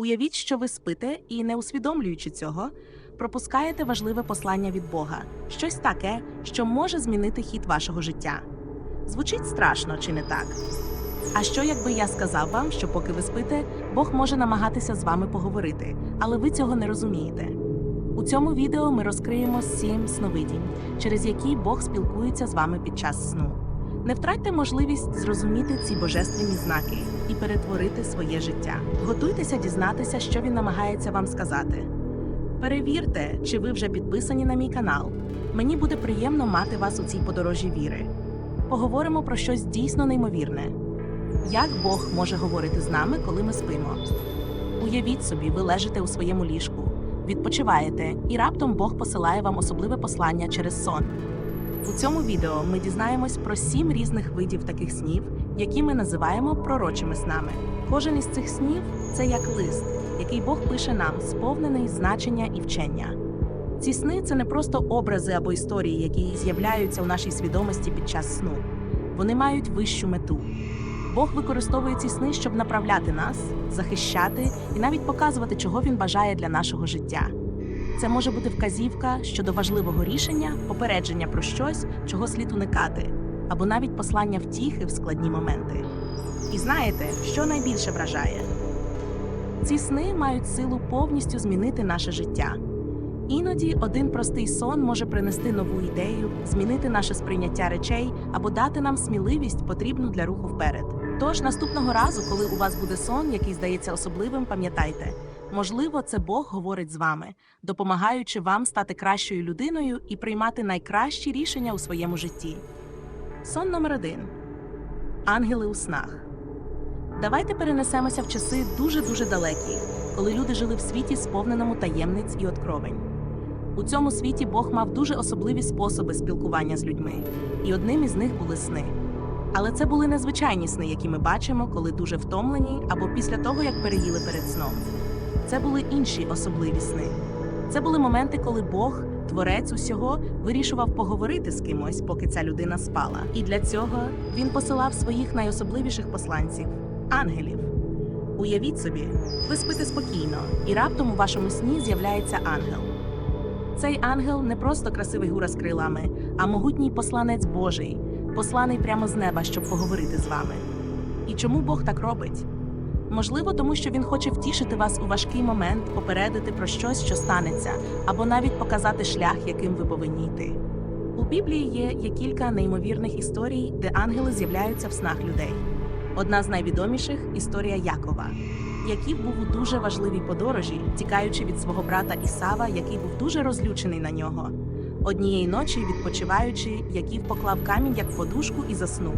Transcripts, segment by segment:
Уявіть, що ви спите і, не усвідомлюючи цього, пропускаєте важливе послання від Бога, щось таке, що може змінити хід вашого життя. Звучить страшно, чи не так? А що, якби я сказав вам, що поки ви спите, Бог може намагатися з вами поговорити, але ви цього не розумієте? У цьому відео ми розкриємо сім сновидінь, через які Бог спілкується з вами під час сну. Не втратьте можливість зрозуміти ці божественні знаки і перетворити своє життя. Готуйтеся дізнатися, що він намагається вам сказати. Перевірте, чи ви вже підписані на мій канал. Мені буде приємно мати вас у цій подорожі віри. Поговоримо про щось дійсно неймовірне. Як Бог може говорити з нами, коли ми спимо? Уявіть собі, ви лежите у своєму ліжку, відпочиваєте, і раптом Бог посилає вам особливе послання через сон. У цьому відео ми дізнаємось про сім різних видів таких снів, які ми називаємо пророчими снами. Кожен із цих снів це як лист, який Бог пише нам, сповнений значення і вчення. Ці сни це не просто образи або історії, які з'являються у нашій свідомості під час сну. Вони мають вищу мету. Бог використовує ці сни, щоб направляти нас, захищати і навіть показувати, чого він бажає для нашого життя. Це може бути вказівка щодо важливого рішення, попередження про щось, чого слід уникати, або навіть послання втіхи в складні моменти. І знаєте, що найбільше вражає? Ці сни мають силу повністю змінити наше життя. Іноді один простий сон може принести нову ідею, змінити наше сприйняття речей або дати нам сміливість, потрібну для руху вперед. Тож наступного разу, коли у вас буде сон, який здається особливим, пам'ятайте, можливо, це Бог говорить з вами, допомагаючи вам стати кращою людиною і приймати найкращі рішення у своєму житті. Сон номер один ангели у снах. Давайте перенесемося в часи дуже-дуже далекі, коли люди жили в світі, сповненому таємниць і откровень. У цьому світі Бог мав дуже особливі способи спілкування з людьми, і одним із них були сни. Але це були незвичайні сни, які ми бачимо, коли дуже втомлені або після того, як переїли перед сном. Це були інші особливі сни. Це були моменти, коли Бог, творець усього, вирішував поговорити з кимось, поки ця людина спала. І для цього він посилав своїх найособливіших посланців ангелів. Уявіть собі, ви спите спокійно, і раптом у вашому сні з'являється ангел. Цей ангел не просто красивий гура з крилами, а могутній посланець Божий, посланий прямо з неба, щоб поговорити з вами. І чому Бог так робить? Можливо, тому що він хоче втішити вас у важкий момент, попередити про щось, що станеться, або навіть показати шлях, яким ви повинні йти. У Біблії є, є кілька неймовірних історій, де ангели з'являються в снах людей. Одна з найвідоміших історія Якова. Яків був у дуже важливій подорожі, тікаючи від свого брата Ісава, який був дуже розлючений на нього. Однієї ночі, відпочиваючи, Яків поклав камінь як подушку і заснув.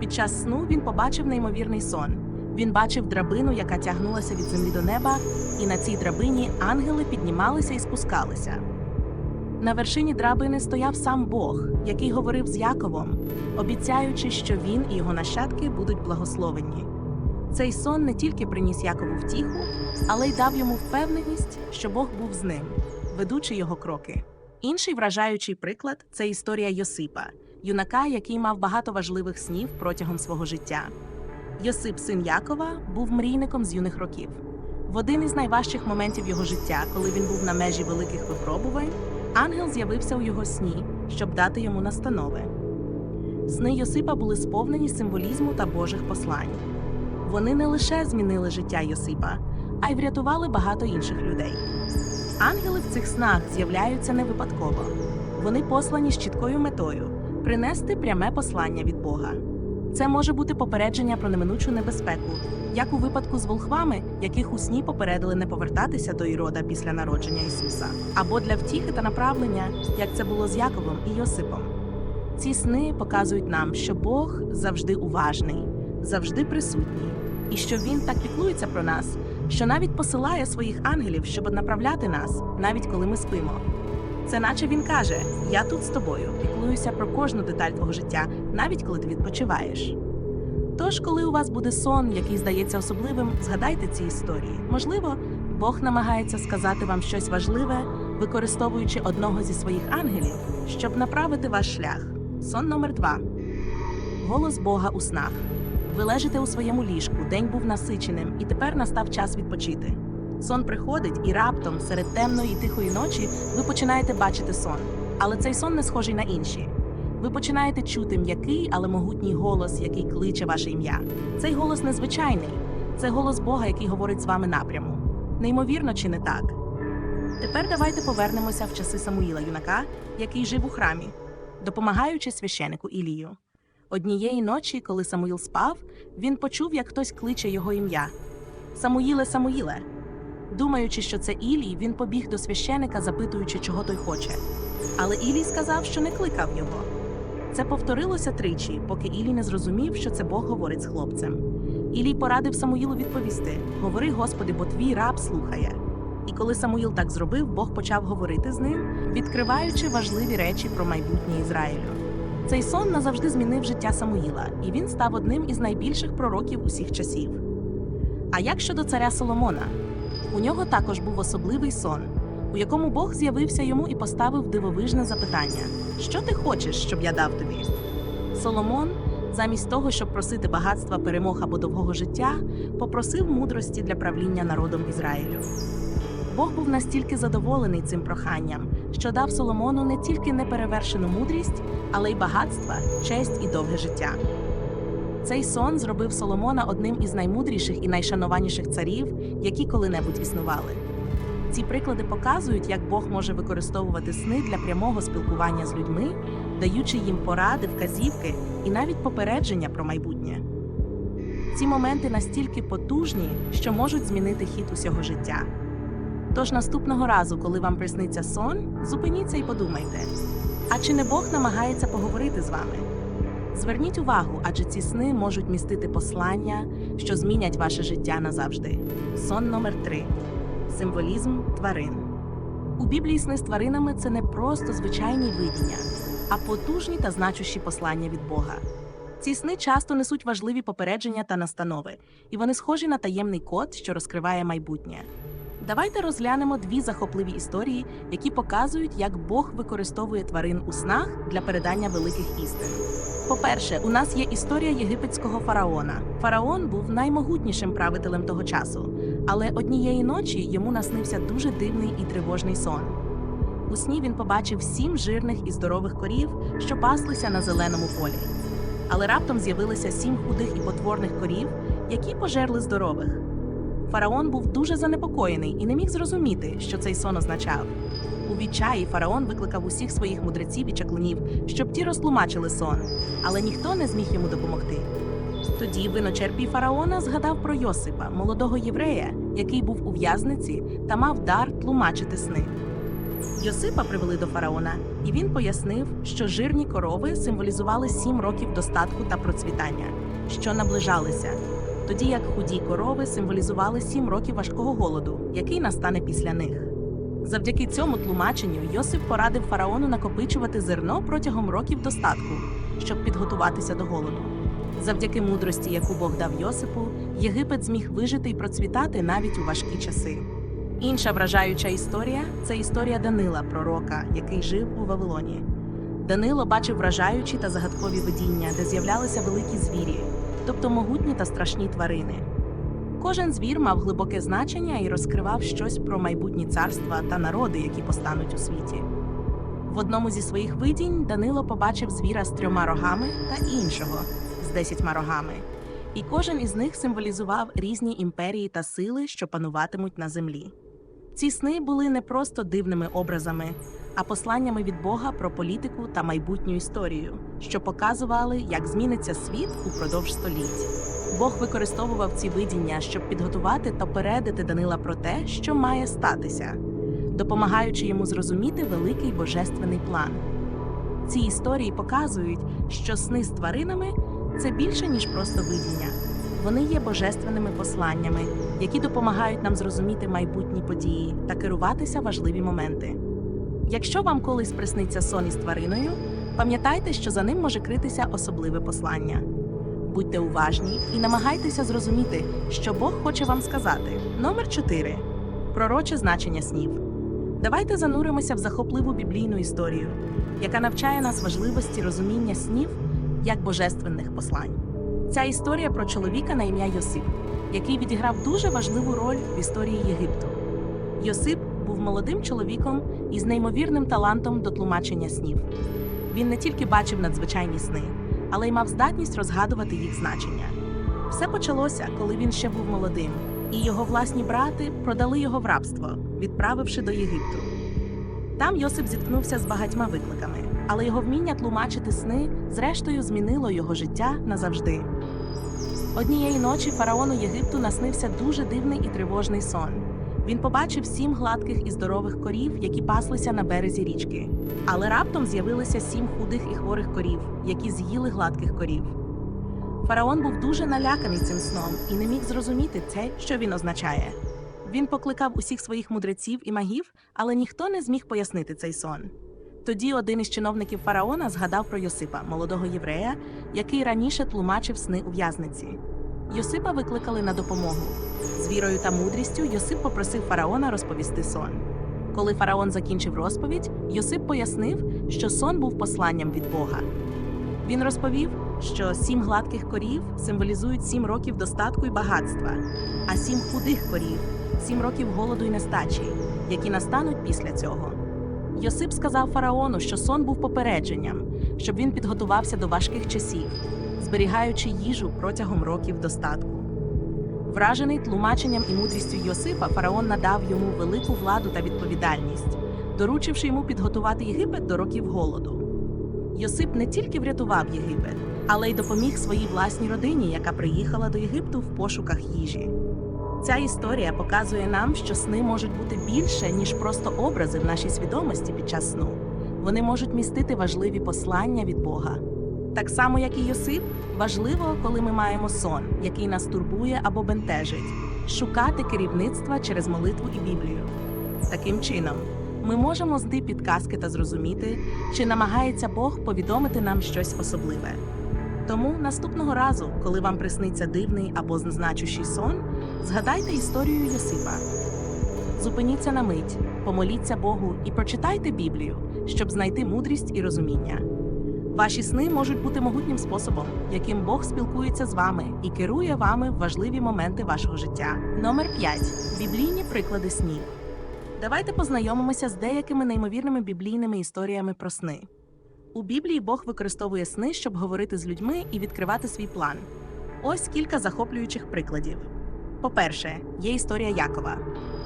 Під час сну він побачив неймовірний сон. Він бачив драбину, яка тягнулася від землі до неба, і на цій драбині ангели піднімалися і спускалися. На вершині драбини стояв сам Бог, який говорив з Яковом, обіцяючи, що він і його нащадки будуть благословені. Цей сон не тільки приніс Якову втіху, але й дав йому впевненість, що Бог був з ним, ведучи його кроки. Інший вражаючий приклад це історія Йосипа, юнака, який мав багато важливих снів протягом свого життя. Йосип, син Якова, був мрійником з юних років. В один із найважчих моментів його життя, коли він був на межі великих випробувань, ангел з'явився у його сні, щоб дати йому настанови. Сни Йосипа були сповнені символізму та Божих послань. Вони не лише змінили життя Йосипа, а й врятували багато інших людей. Ангели в цих снах з'являються не випадково. Вони послані з чіткою метою принести пряме послання від Бога. Це може бути попередження про неминучу небезпеку, як у випадку з волхвами, яких у сні попередили не повертатися до Ірода після народження Ісуса, або для втіхи та направлення, як це було з Яковом і Йосипом. Ці сни показують нам, що Бог завжди уважний, завжди присутній, і що Він так піклується про нас, що навіть посилає своїх ангелів, щоб направляти нас, навіть коли ми спимо. Це наче він каже: Я тут з тобою, піклуюся про кожну деталь твого життя, навіть коли ти відпочиваєш. Тож, коли у вас буде сон, який здається особливим, згадайте ці історії. Можливо, Бог намагається сказати вам щось важливе, використовуючи одного зі своїх ангелів, щоб направити ваш шлях. Сон номер два. Голос Бога у снах. Ви лежите у своєму ліжку, день був насиченим, і тепер настав час відпочити. Сон приходить, і раптом, серед темної і тихої ночі, ви починаєте бачити сон. Але цей сон не схожий на інші. Ви починаєте чути м'який, але могутній голос, який кличе ваше ім'я. Цей голос незвичайний. Це голос Бога, який говорить з вами напряму. Неймовірно чи не так? Тепер давайте повернемося в часи Самуїла юнака, який жив у храмі, допомагаючи священику Ілію. Однієї ночі, коли Самуїл спав, він почув, як хтось кличе його ім'я: Самуїле, Самуїле. Думаючи, що це Ілій, він побіг до священика, запитуючи, чого той хоче. Але Ілій сказав, що не кликав його. Це повторилося тричі, поки Ілій не зрозумів, що це Бог говорить з хлопцем. Ілій порадив Самуїлу відповісти: Говори, Господи, бо твій раб слухає. І коли Самуїл так зробив, Бог почав говорити з ним, відкриваючи важливі речі про майбутнє Ізраїлю. Цей сон назавжди змінив життя Самуїла, і він став одним із найбільших пророків усіх часів. А як щодо царя Соломона? У нього також був особливий сон, у якому Бог з'явився йому і поставив дивовижне запитання: Що ти хочеш, щоб я дав тобі? Соломон, замість того, щоб просити багатства, перемог або довгого життя, попросив мудрості для правління народом Ізраїлю. Бог був настільки задоволений цим проханням, що дав Соломону не тільки неперевершену мудрість, але й багатства, честь і довге життя. Цей сон зробив Соломона одним із наймудріших і найшанованіших царів, які коли-небудь існували. Ці приклади показують, як Бог може використовувати сни для прямого спілкування з людьми, даючи їм поради, вказівки і навіть попередження про майбутнє. Ці моменти настільки потужні, що можуть змінити хід усього життя. Тож наступного разу, коли вам присниться сон, зупиніться і подумайте: а чи не Бог намагається поговорити з вами? Зверніть увагу, адже ці сни можуть містити послання, що змінять ваше життя назавжди. Сон номер 3 символізм тварин. У Біблії сни з тваринами це не просто звичайні видіння, а потужні та значущі послання від Бога. Ці сни часто несуть важливі попередження та настанови, і вони схожі на таємний код, що розкриває майбутнє. Давайте розглянемо дві захопливі історії, які показують, як Бог використовує тварин у снах для передання великих істин. По-перше, у нас є історія єгипетського фараона. Фараон був наймогутнішим правителем того часу, але однієї ночі йому наснився дуже дивний і тривожний сон. У сні він побачив сім жирних і здорових корів, що паслися на зеленому полі. Але раптом з'явилися сім худих і потворних корів, які пожерли здорових. Фараон був дуже занепокоєний і не міг зрозуміти, що цей сон означав. У відчаї фараон викликав усіх своїх мудреців і чаклунів, щоб ті розтлумачили сон, але ніхто не зміг йому допомогти. Тоді виночерпій фараона згадав про Йосипа, молодого єврея, який був у в'язниці та мав дар тлумачити сни. Йосипа привели до фараона, і він пояснив, що жирні корови символізували сім років достатку та процвітання, що наближалися, тоді як худі корови символізували сім років важкого голоду, який настане після них. Завдяки цьому тлумаченню Йосип порадив фараону накопичувати зерно протягом років достатку, щоб підготуватися до голоду. Завдяки мудрості, яку Бог дав Йосипу, Єгипет зміг вижити і процвітати навіть у важкі часи. Інша вражаюча історія це історія Данила, пророка, який жив у Вавилоні. Данило бачив вражаючі та загадкові видіння, де з'являлися великі звірі, тобто могутні та страшні тварини. Кожен звір мав глибоке значення і розкривав щось про майбутні царства та народи, які постануть у світі. В одному зі своїх видінь Данило побачив звіра з трьома рогами та іншого з десятьма рогами, і кожен із них символізував різні імперії та сили, що пануватимуть на землі. Ці сни були не просто дивними образами, а посланнями від Бога про політику та майбутню історію, що показували, як зміниться світ упродовж століть. Бог використовував ці видіння, щоб підготувати та передати Данила про те, що має статися, допомагаючи йому зрозуміти великий божественний план. Ці історії показують, що сни з тваринами це більше ніж просто видіння. Вони є божественними посланнями, які допомагають нам зрозуміти майбутні події та керуватися важливі моменти. Якщо вам колись присниться сон із твариною, пам'ятайте, що за ним може критися особливе послання. Будьте уважні і намагайтеся зрозуміти, що Бог хоче вам сказати. Номер 4. Пророче значення снів. Давайте зануримося в захопливу біблійну історію, яка навчає нас важливості розуміння снів як божественних послань. Ця історія про чоловіка на ім'я Йосип, який відіграв дуже важливу роль в історії Єгипту. Йосип був молодим чоловіком із неймовірним талантом до тлумачення снів. Він не тільки бачив надзвичайні сни, але й мав здатність розгадувати їх значення. Все почалося, коли він ще був молодим, і його власні брати продали його в рабство, відправивши до Єгипту. Там Йосип зіткнувся з багатьма викликами, але його вміння тлумачити сни зрештою змінило його життя назавжди. Однієї ночі фараону Єгипту наснився дуже дивний і тривожний сон. Він побачив сім гладких і здорових корів, які паслися на березі річки. Але раптом з'явилися сім худих і хворих корів, які з'їли гладких корів. Фараон був дуже наляканий цим сном і не міг зрозуміти це, що він означає. Він покликав усіх своїх мудреців і магів, але ніхто не зміг пояснити цей сон. Тоді один із чиновників фараона згадав про Йосипа, молодого єврея, який раніше тлумачив сни у в'язниці. Йосипа викликали на допомогу. З вірою та мудрістю Йосип попросив фараона розповісти сон. Коли фараон закінчив розповідь, Йосип пояснив, що сон був посланням від Бога. Він розповів, що сім гладких корів символізують сім років достатку і багатства, а сім худих корів сім років голоду і нестачі, які настануть після цього. Йосип сказав фараону, що сон був попередженням, щоб він підготувався до важких часів, зберігаючи їжу протягом років достатку. Вражений тлумаченням і мудрістю Йосипа, фараон надав йому велику владу та відповідальність, доручивши йому підготувати Єгипет до років голоду. Йосип не тільки врятував Єгипет, але й допоміг своїй власній родині, яка приїхала до Єгипту в пошуках їжі. Ця історія показує нам, що сни можуть бути більше, ніж просто образи в нашій свідомості під час сну. Вони можуть містити важливі послання від Бога. Так само, як і Йосип, важливо, коли ми маємо сон, який нас турбує або бентежить, шукати керівництва через молитву і Біблію. Таким чином, ми можемо знайти підказки та зрозуміти, чи намагається Бог повідомити нам щось особливе. Тому наступного разу, коли вам присниться дивний або значущий сон, згадайте історію Йосипа. Зупиніться на мить, помоліться Богу і прочитайте Біблію, щоб знайти мудрість і розуміння. Ваші сни можуть бути могутнім способом, яким Бог спілкується з вами і керує вами в важливі моменти вашого життя. Номер 5. Біблійні приклади снів. Давайте познайомимося з деякими неймовірними біблійними історіями про сни. У Біблії Бог використовує сни, щоб говорити з людьми і відкривати свій план. Ось кілька захоплюючих прикладів. По-перше, є історія Якова.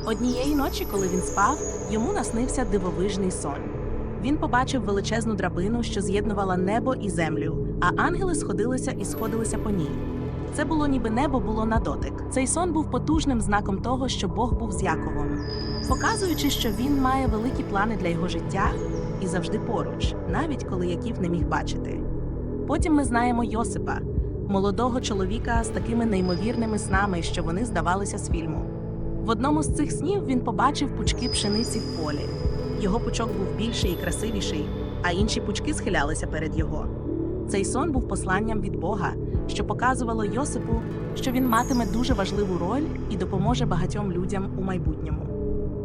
Однієї ночі, коли він спав, йому наснився дивовижний сон. Він побачив величезну драбину, що з'єднувала небо і землю, а ангели сходилися і сходилися по ній. Це було ніби небо було на дотик. Цей сон був потужним знаком того, що Бог був з Яковом, показуючи, що він має великі плани для його життя і завжди поруч, навіть коли Яків не міг бачити. Потім ми знаємо Йосипа, молодого чоловіка з такими неймовірними снами, що вони здавалися з фільму. В одному з цих снів він побачив пучки пшениці в полі. Його пучок був більший і красивіший, а інші пучки схилялися перед його. Цей сон був посланням від Бога, що показувало Йосипу, що він матиме дуже важливу роль і допоможе багатьом людям у майбутньому.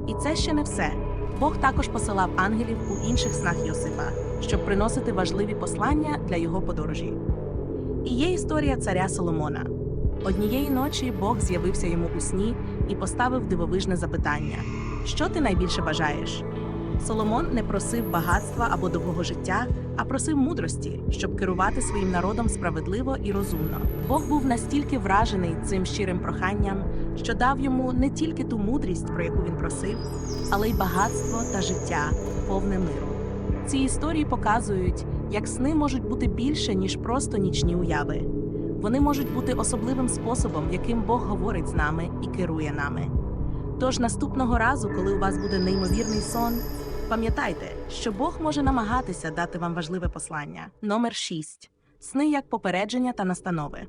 І це ще не все. Бог також посилав ангелів у інших снах Йосипа, щоб приносити важливі послання для його подорожі. І є історія царя Соломона. Однієї ночі Бог з'явився йому у сні і поставив дивовижне запитання: Що ти найбільше бажаєш? Соломон не просив багатства або довгого життя, а просив мудрості, щоб керувати своїм народом справедливо і розумно. Бог був настільки вражений цим щирим проханням, що дав йому не тільки ту мудрість, про яку він просив, але й багатство та життя, повне миру. Ці історії показують, як сни можуть бути більше, ніж просто нічні уяви. Вони можуть бути особливим способом, яким Бог говорить з нами і керує нами. Тож наступного разу, коли у вас буде неймовірний сон, пам'ятайте, що Бог може намагатися дати вам важливе послання. Номер 6. Сни як попередження та настанови.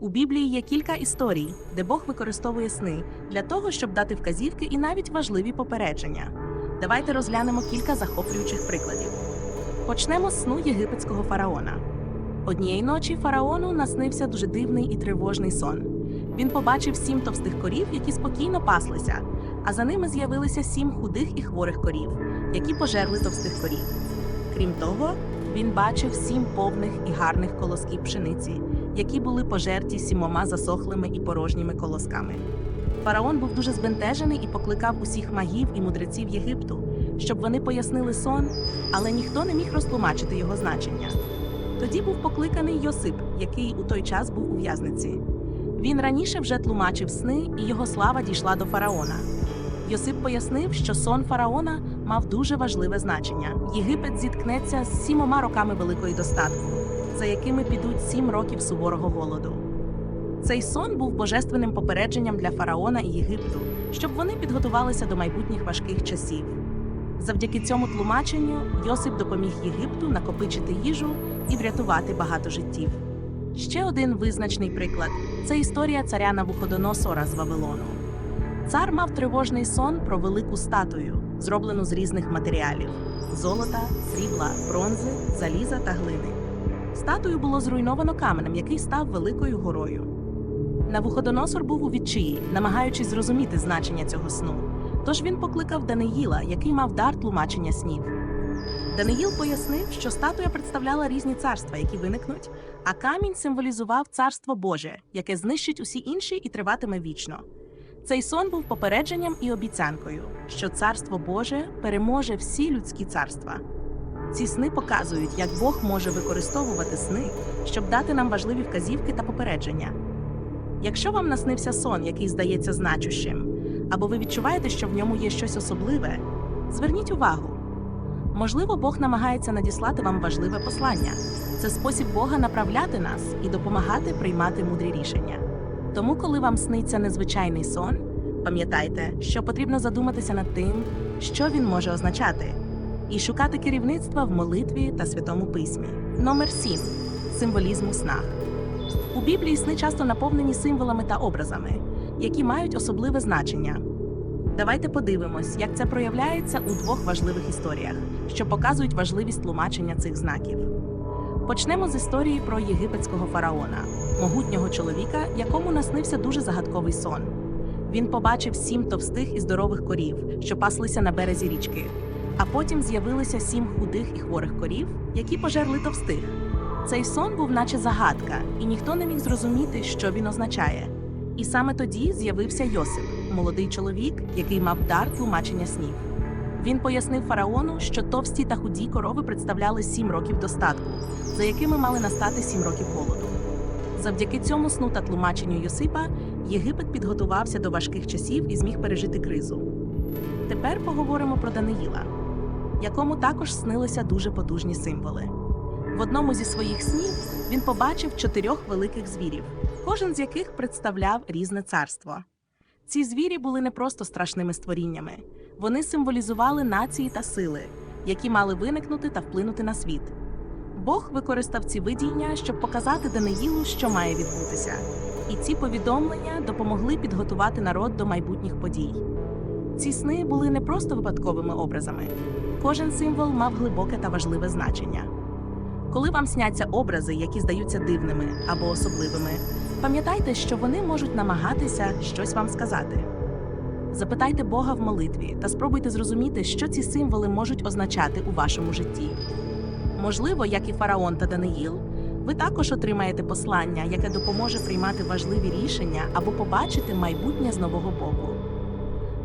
У Біблії є кілька історій, де Бог використовує сни для того, щоб дати вказівки і навіть важливі попередження. Давайте розглянемо кілька захоплюючих прикладів. Почнемо з сну єгипетського фараона. Однієї ночі фараону наснився дуже дивний і тривожний сон. Він побачив сім товстих корів, які спокійно паслися, а за ними з'явилися сім худих і хворих корів, які пожерли товстих корів. Крім того, він бачив сім повних і гарних колосків пшениці, які були пожерті сімома засохлими і порожніми колосками. Фараон був дуже збентежений і покликав усіх магів і мудреців Єгипту, щоб вони пояснили сон, але ніхто не міг розтлумачити його значення. Тоді був покликаний Йосип, який у той час був у в'язниці. Він раніше вже тлумачив сни, і його слава дійшла до фараона. Йосип пояснив, що сон фараона мав дуже важливе значення. Єгипет зіткнеться з сімома роками великої достатку, за якими підуть сім років суворого голоду. Цей сон був божественним попередженням для фараона і Єгипту, щоб вони підготувалися до майбутніх важких часів. Завдяки цьому тлумаченню Йосип допоміг Єгипту накопичити їжу і врятувати багато життів. Ще один визначний приклад це історія царя Навуходоносора з Вавилону. Цар мав тривожний сон про велику статую, зроблену з різних матеріалів: золота, срібла, бронзи, заліза та глини. Статую було зруйновано каменем, який став великою горою. Навуходоносор був у відчаї, намагаючись зрозуміти значення цього сну. Тож він покликав Даниїла, який мав дар тлумачення снів. Даниїл пояснив, що статуя представляла різні царства, які виникнуть, а камінь символізував царство Боже, яке знищить усі інші і триватиме вічно. Цей сон був попередженням і обіцянкою, що царство Боже переможе всі людські царства. Ці сни показують, як Бог може використовувати сни, щоб дати нам важливі вказівки та попередження. Якщо вам наснився сон, який здається значущим, або ви відчуваєте, що в ньому є щось особливе, зверніть увагу. Можливо, Бог намагається надіслати вам важливе послання. Це спосіб Бога направляти нас і допомагати приймати мудрі рішення. Тому, коли вам сниться незвичайний сон, пам'ятайте, що потрібно задуматися над тим, що він може означати, і шукати керівництва в молитві та святому письмі. Номер 7. Символізм у снах. У Біблії сни часто наповнені символами та образами, які мають особливе значення. Давайте подивимось, як це проявляється у двох важливих історіях, що показують важливість тлумачення цих знаків. Почнемо з історії про єгипетського фараона, могутнього чоловіка, якому наснився дуже загадковий сон. Він побачив сім товстих і здорових корів, що паслися на березі річки. А потім з'явилися сім худих і хворих корів, які пожерли товстих. Цей сон був наче загадка, і ніхто не міг зрозуміти, що він означає. І саме тоді з'явився Йосип, молодий чоловік, який мав дар тлумачення снів. Він пояснив фараону, що товсті та худі корови представляли сім років достатку, за якими мали настати сім років голоду. Завдяки цьому сну та тлумаченню Йосипа Єгипет підготувався до важких часів і зміг пережити кризу. Тепер поговоримо про Даниїла, якому також снилися дуже потужні символи. В одному зі своїх снів він побачив чотирьох великих звірів, кожен з яких представляв різне царство. Ці звірі були не просто страшними створіннями, вони символізували нації та сили, які мали виникнути та вплинути на світ. Бог використав ці видіння, щоб показати Даниїлу, що має відбутися, і ці повідомлення допомогли підготувати народ до майбутніх подій. Ці сни були не просто випадковими образами. Кожен символ мав глибоке та важливе значення. Коли вам сняться образи, які здаються дивними або особливими, пам'ятайте, що вони можуть намагатися щось вам сказати. Запитайте Бога в молитві та спробуйте зрозуміти, що ці символи можуть означати у вашому житті. Можливо, як і фараон та Даниїл, ви також отримаєте послання, яке допоможе приймати важливі рішення або побачити майбутнє з нового боку.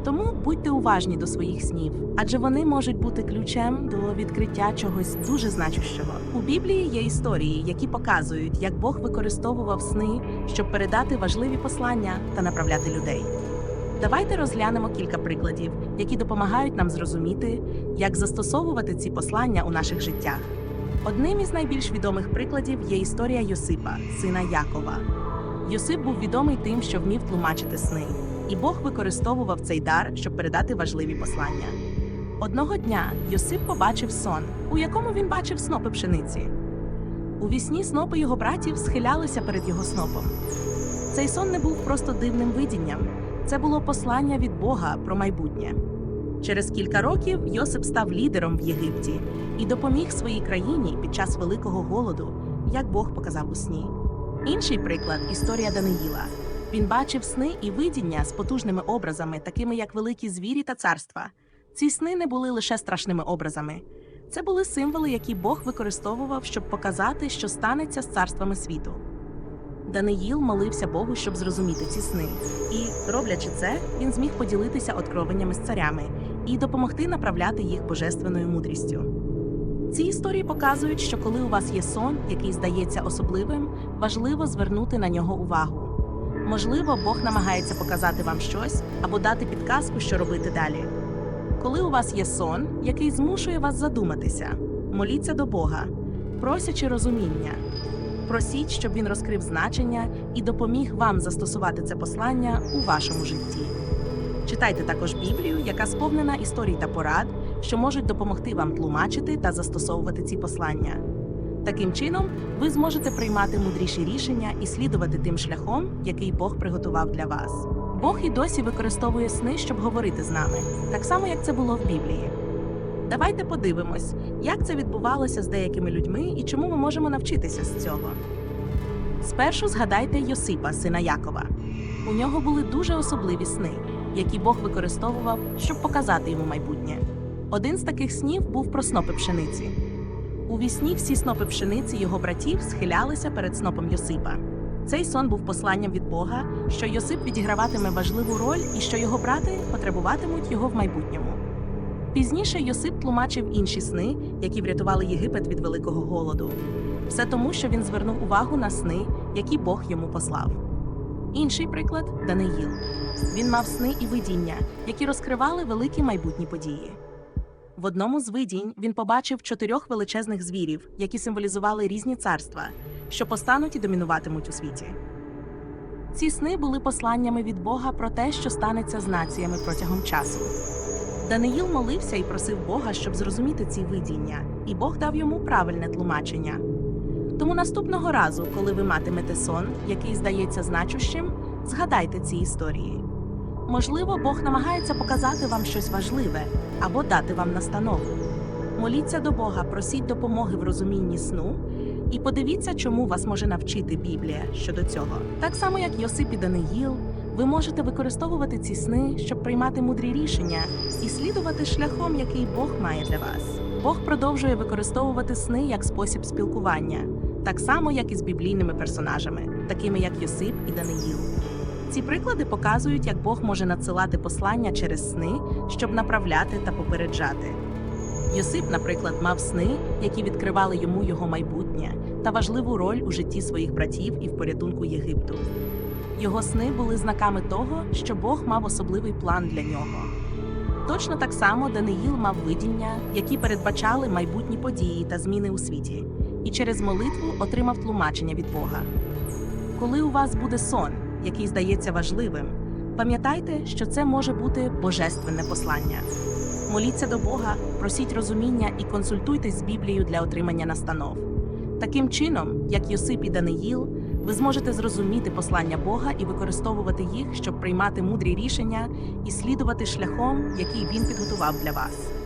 Тому будьте уважні до своїх снів, адже вони можуть бути ключем до відкриття чогось дуже значущого. У Біблії є історії, які показують, як Бог використовував сни, щоб передати важливі послання та направляти людей. Давайте розглянемо кілька прикладів, які допомагають нам зрозуміти, як застосовувати ці послання у наших життях. Одним із найбільш відомих прикладів є історія Йосипа, сина Якова. Йосип був відомий тим, що вмів тлумачити сни, і Бог використовував цей дар, щоб передати важливі послання. Одного дня Йосип побачив сон, у якому він бачив снопи пшениці. У вісні снопи його братів схилялися перед його снопом. Цей сон не був просто дивним видінням, це було послання від Бога про майбутнє. Через кілька років Йосип став лідером в Єгипті і допоміг своїй країні під час великого голоду, як Бог показав у сні. Інший приклад історія Даниїла. Він бачив сни і видіння з потужними образами, такими як великі звірі та царства. Ці сни не були лише страшними образами. Це були символи, які Бог використовував, щоб показати, що станеться з царствами світу. Даниїл молився Богу, щоб зрозуміти ці сни. І, роблячи це, він зміг поділитися откровеннями з царями і допомогти направляти їх божественною мудрістю. Ці історії показують, що коли у вас є сон, який здається особливим, важливо звернути на нього увагу. Можливо, Бог намагається показати вам щось або дати підказку, що робити далі. Коли у вас є сон, який змушує вас задуматися, моліться до Бога, просячи розуміння. Просіть, щоб він розкрив значення і допоміг вам застосувати це послання у вашому житті. Читайте також Біблію, яка сповнена історій та порад, що можуть допомогти вам тлумачити та застосовувати ці послання. Таким чином, ви зможете приймати мудріші рішення і слідувати тим шляхом, який Бог приготував для вас. Бог і досі використовує сни, щоб говорити з нами, так само як це було в Біблії. Давайте подивимось, як це відбувалося з деякими людьми і чому ми можемо навчитися з цього. Спершу згадайте Йосипа, сина Якова. У нього були дуже особливі сни, які Бог використовував, щоб показати йому майбутнє. Один з таких снів був про снопи пшениці. У вісні всі снопи пшениці його братів схилялися перед снопом Йосипа. Цей сон був посланням від Бога, що Йосип відіграватиме важливу роль і що його брати потребуватимуть його в майбутньому. Пізніше Йосип тлумачив інші сни, які врятували Єгипет від великого голоду. Все тому, що він звернув увагу на сни, які Бог йому послав. Інший приклад Даниїл. Він мав сни і видіння, які розкривали великі майбутні події. В одному з видінь він побачив чотирьох величезних звірів, які символізували різні царства, що постануть і домінуватимуть у світі. Ці сни були посланнями від Бога про те, що станеться з націями протягом часу. Даниїл молився і просив Бога, щоб зрозуміти ці видіння, і Бог дав йому правильне тлумачення. Тому наступного разу, коли ви матимете сон, який здається значущим, згадайте ці історії. Можливо, Бог намагається показати вам щось важливе або дати вам настанову. Моліться до Бога, просіть допомоги в розумінні сну і подивіться, чому вас може навчити Біблія щодо цього. Так само, як Йосип і Даниїл, ви можете використовувати ці сни, щоб приймати мудрі рішення і слідувати шляхом, який Бог має для вас. Бог продовжує використовувати сни як спосіб спілкування, так само, як і з біблійними персонажами, такими як Йосип і Даниїл. Ці приклади показують, як Бог може надсилати послання через сни, щоб направляти та попереджати. Йосип, наприклад, мав сни, які відкривали йому його майбутнє та важливу роль у житті своїх братів і в порятунку Єгипту. Його сни були знаками того, що Бог мав особливий план для нього. Точно так само Даниїл мав видіння, які передбачали майбутні події та зміни у світі, і через молитву отримав тлумачення від Бога. Коли у вас буде сон, який здається важливим, пам'ятайте, що це може бути божественне послання. Моліться до Бога, просіть розуміння і консультуйтесь з Біблією для отримання настанов. Таким чином, як Йосип і Даниїл, ви зможете зрозуміти послання Бога і використовувати їх, щоб приймати мудрі рішення і слідувати шляхом, який він підготував для вас.